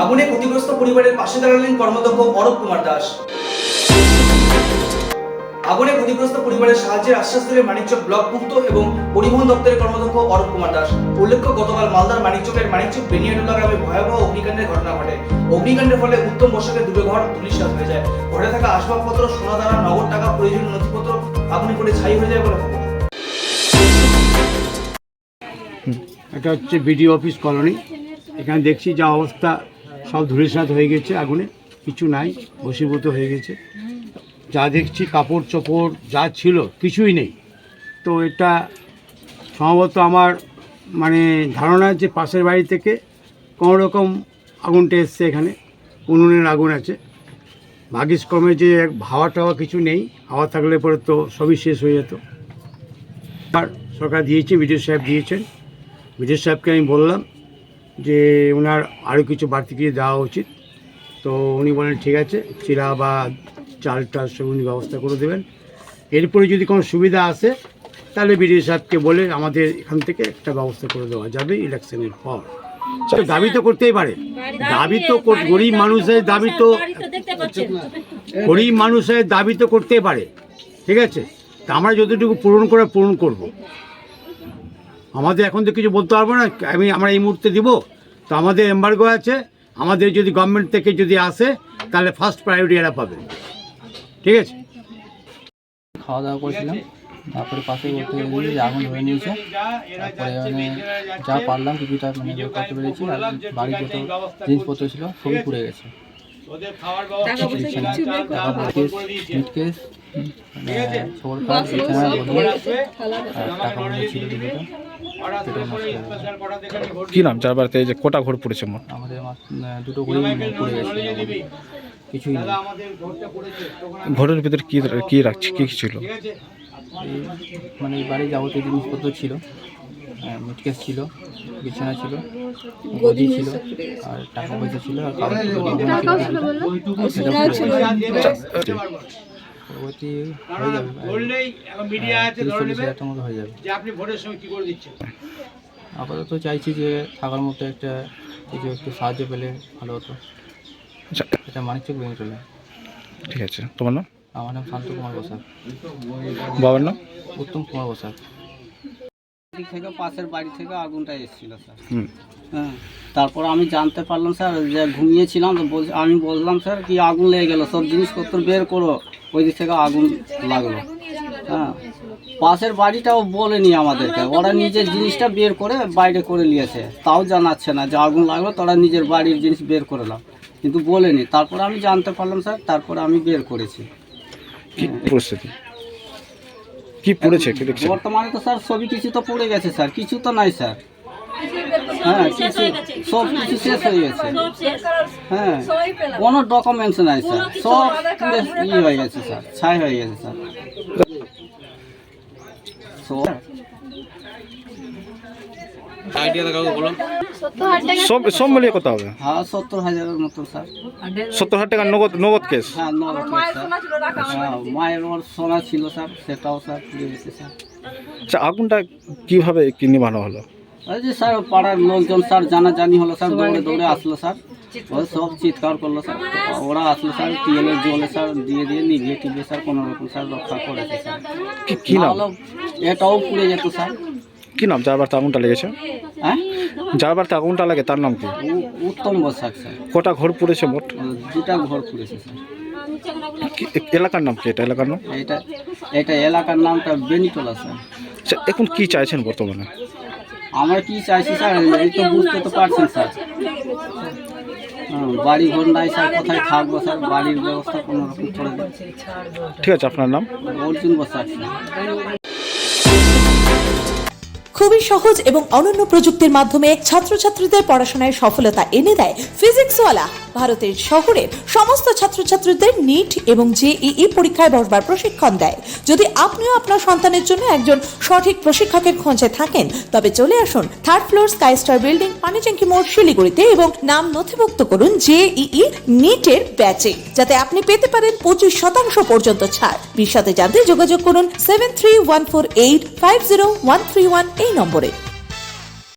আগুনে ক্ষতিগ্রস্ত পরিবারের পাশে দাঁড়ালেন কর্মদক্ষ অরূপ কুমার দাস। আগুনে ক্ষতিগ্রস্ত পরিবারের সাহায্যের আশ্বাস দিলেন মানিকচক ব্লক পূর্ত এবং পরিবহন দপ্তরের কর্মদক্ষ অরূপ কুমার দাস। উল্লেখ্য, গতকাল মালদার মানিকচকের মানিকচক বেনিয়াডুলা গ্রামে ভয়াবহ অগ্নিকাণ্ডের ঘটনা ঘটে। অগ্নিকাণ্ডের ফলে উত্তম বর্ষকের দুটো ঘর ধুলিসাৎ হয়ে যায়। ঘরে থাকা আসবাবপত্র সোনা দানা নগদ টাকা, প্রয়োজনীয় নথিপত্র আগুনে পড়ে ছাই হয়ে যায় বলে এটা হচ্ছে বিডিও অফিস কলোনি। এখানে দেখছি যা অবস্থা। সব ধুলিসাৎ হয়ে গেছে আগুনে, কিছু নাই বসীভূত হয়ে গেছে। যা দেখছি, কাপড় চোপড় যা ছিল, কিছুই নেই। তো এটা সম্ভবত আমার মানে ধারণা যে পাশের বাড়ি থেকে কোনো রকম আগুনটা এসছে এখানে, উনুনের আগুন আছে। ভাগিস ক্রমে যে হাওয়া টাওয়া কিছু নেই, হাওয়া থাকলে পরে তো সবই শেষ হয়ে যেত। আর সরকার দিয়েছে বিডিও সাহেব দিয়েছেন। বিডিও সাহেবকে আমি বললাম যে ওনার আরও কিছু বাড়তি কিছু দেওয়া উচিত। তো উনি বলেন ঠিক আছে চিরা বা চাল টাল সব উনি ব্যবস্থা করে দেবেন। এরপরে যদি কোনো সুবিধা আসে তাহলে বিডিও সাহেবকে বলে আমাদের এখান থেকে একটা ব্যবস্থা করে দেওয়া যাবে ইলেকশনের পর। তো দাবি তো করতেই পারে। দাবি তো গরিব মানুষের দাবি তো গরিব মানুষের দাবি তো করতেই পারে। ঠিক আছে? তা আমরা যতটুকু পূরণ করে পূরণ করব। আমাদের এখন তো কিছু বলতে পারব না। আমি আমরা এই মুহূর্তে দিব। তো আমাদের এম্বার্গো আছে। আমাদের যদি গভর্নমেন্ট থেকে যদি আসে তাহলে ফার্স্ট প্রায়োরিটি এরা পাবে। ঠিক আছে? খাওয়া দাওয়া করেছিলাম। তারপরে পাশে করতে গিয়ে আগুন ধরে নিয়েছে। তারপরে মানে যা পারলাম কিছুটা মানে বের করতে পেরেছি। আর বাড়ির যত জিনিসপত্র ছিল সবই পুড়ে গেছে। বিছানা, টাকা পয়সা, মিটকেস, মানে টাকা ছিল কি নাম? যার বাড়িতে যে কোটা ঘর পড়েছে মোট। আমাদের দুটো ঘড়ি পুড়ে গেছে কিছুই নেই ঘরের ভিতরে কি কি রাখছে? কি কি ছিল মানে এই বাড়ির যাবতীয় জিনিসপত্র ছিল মিটকেস ছিল বিছানা ছিল গদি ছিল আর টাকা পয়সা ছিল আর পরবর্তী হয়ে যাবে। আহ, তিরিশ চল্লিশ হাজার টাকার মতো হয়ে যাবে। আপাতত চাইছি যে থাকার মতো একটা কিছু একটু সাহায্য পেলে ভালো হতো। আচ্ছা। এটা মানিকচক বেঙ্গটলে ঠিক আছে। তোমার নাম? আমার নাম শান্ত কুমার বসাক। বাবার নাম? উত্তম কুমার বসাক। দিক থেকে পাশের বাড়ি থেকে আগুনটা এসেছিল স্যার। হ্যাঁ। তারপর আমি জানতে পারলাম স্যার যে ঘুমিয়েছিলাম তো আমি বললাম স্যার কি আগুন লেগে গেল সব জিনিসপত্র বের করো। ওই দিক থেকে আগুন লাগল। হ্যাঁ। পাশের বাড়িটাও বলেনি আমাদেরকে। ওরা নিজের জিনিসটা বের করে বাইরে করে নিয়েছে। তাও জানাচ্ছে না যে আগুন লাগল তোরা নিজের বাড়ির জিনিস বের করে নাও। কিন্তু বলেনি। তারপরে আমি জানতে পারলাম স্যার তারপরে আমি বের করেছি। কি পরিস্থিতি? কি পড়েছে? বর্তমানে তো স্যার সবই কিছু তো পড়ে গেছে স্যার। কিছু তো নাই স্যার। হ্যাঁ সব কিছু শেষ হয়ে গেছে। হ্যাঁ কোনো ডকুমেন্টস নাই স্যার সব পুরো ই হয়ে গেছে স্যার ছাই হয়ে গেছে স্যার সব সব সব মিলিয়ে কত হবে? হ্যাঁ সত্তর হাজারের মতো স্যার সত্তর হাজার টাকা নগদ নগদ কেস হ্যাঁ নগদ স্যার হ্যাঁ মায়ের ওর সোনা ছিল স্যার সেটাও স্যার স্যার আচ্ছা আগুনটা কীভাবে কি নিভানো হলো? ওই যে স্যার পাড়ার লোকজন স্যার জানাজানি হলো স্যার দৌড়ে দৌড়ে আসলো স্যার। ওই সব চিৎকার করল স্যার। ওরা আসলো স্যার টিএলের জলে স্যার দিয়ে দিয়ে নিভিয়ে টিভিয়ে স্যার কোনো রকম স্যার রক্ষা করেছে স্যার। কি কি নাম? নাহলে এটাও পুড়ে যেত স্যার। কি নাম? যার বাড়িতে আগুনটা লেগেছে? হ্যাঁ? যার বাড়িতে আগুনটা লাগে তার নাম কি? উ- উত্তম বসাক স্যার কটা ঘর পড়েছে মোট? ও দুটা ঘর পুড়েছে স্যার। কি- এলাকার নাম কি? এটা এলাকার নাম? এটা এটা এলাকার নামটা বেনিটোলা স্যার। আচ্ছা এখন কি চাইছেন বর্তমানে? আমরা কি চাইছি স্যার? এই তো বুঝতে তো পারছেন স্যার। হ্যাঁ, বাড়ি ঘর নাই স্যার কোথায় থাকব স্যার? বাড়ির ব্যবস্থা কোনো রকম করে ঠিক আছে আপনার নাম? অর্জুন বসাক স্যার খুবই সহজ এবং অনন্য প্রযুক্তির মাধ্যমে ছাত্রছাত্রীদের পড়াশোনায় সফলতা এনে দেয় ফিজিক্সওয়ালা। ভারতের শহরের সমস্ত ছাত্রছাত্রীদের নিট এবং জেইই পরীক্ষায় বসবার প্রশিক্ষণ দেয়। যদি আপনিও আপনার সন্তানের জন্য একজন সঠিক প্রশিক্ষকের খোঁজে থাকেন, তবে চলে আসুন third floor sky star building Panitanki মোড় শিলিগুড়িতে এবং নাম নথিভুক্ত করুন জেইই নিটের ব্যাচে, যাতে আপনি পেতে পারেন পঁচিশ শতাংশ পর্যন্ত ছাড়। বিশদে জানতে যোগাযোগ করুন seven three one four eight five zero one three one এই নম্বরে।